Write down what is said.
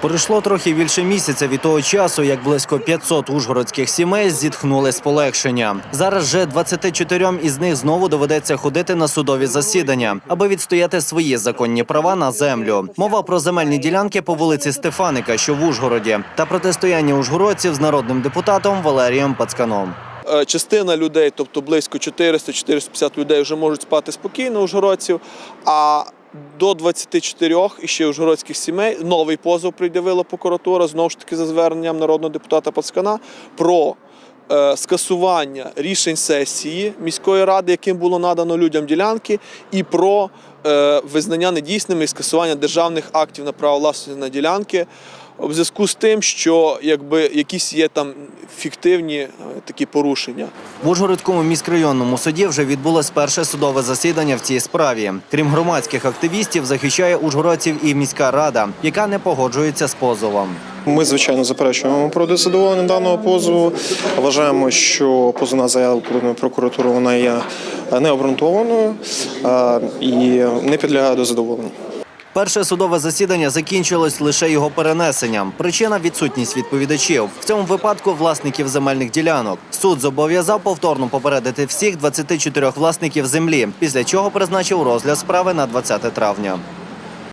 Пройшло трохи більше місяця від того часу, як близько 500 ужгородських сімей зітхнули з полегшення. Зараз же 24 із них знову доведеться ходити на судові засідання, аби відстояти свої законні права на землю. Мова про земельні ділянки по вулиці Стефаника, що в Ужгороді, та протистояння ужгородців з народним депутатом Валерієм Пацканом. Е, частина людей, тобто близько 400-450 людей, вже можуть спати спокійно ужгородців. А до 24 іще ужгородських сімей новий позов пред'явила прокуратура знову ж таки за зверненням народного депутата Пацкана про е, скасування рішень сесії міської ради, яким було надано людям ділянки, і про е, визнання недійсними і скасування державних актів на право власності на ділянки. В зв'язку з тим, що якби якісь є там фіктивні е, такі порушення. В Ужгородському міськрайонному суді вже відбулось перше судове засідання в цій справі. Крім громадських активістів, захищає ужгородців і міська рада, яка не погоджується з позовом. Ми звичайно заперечуємо проти задоволення даного позову. Вважаємо, що позовна заява поданої прокуратури вона є необґрунтованою е, і не підлягає до задоволення. Перше судове засідання закінчилось лише його перенесенням. Причина відсутність відповідачів. В цьому випадку власників земельних ділянок. Суд зобов'язав повторно попередити всіх 24 власників землі, після чого призначив розгляд справи на 20 травня.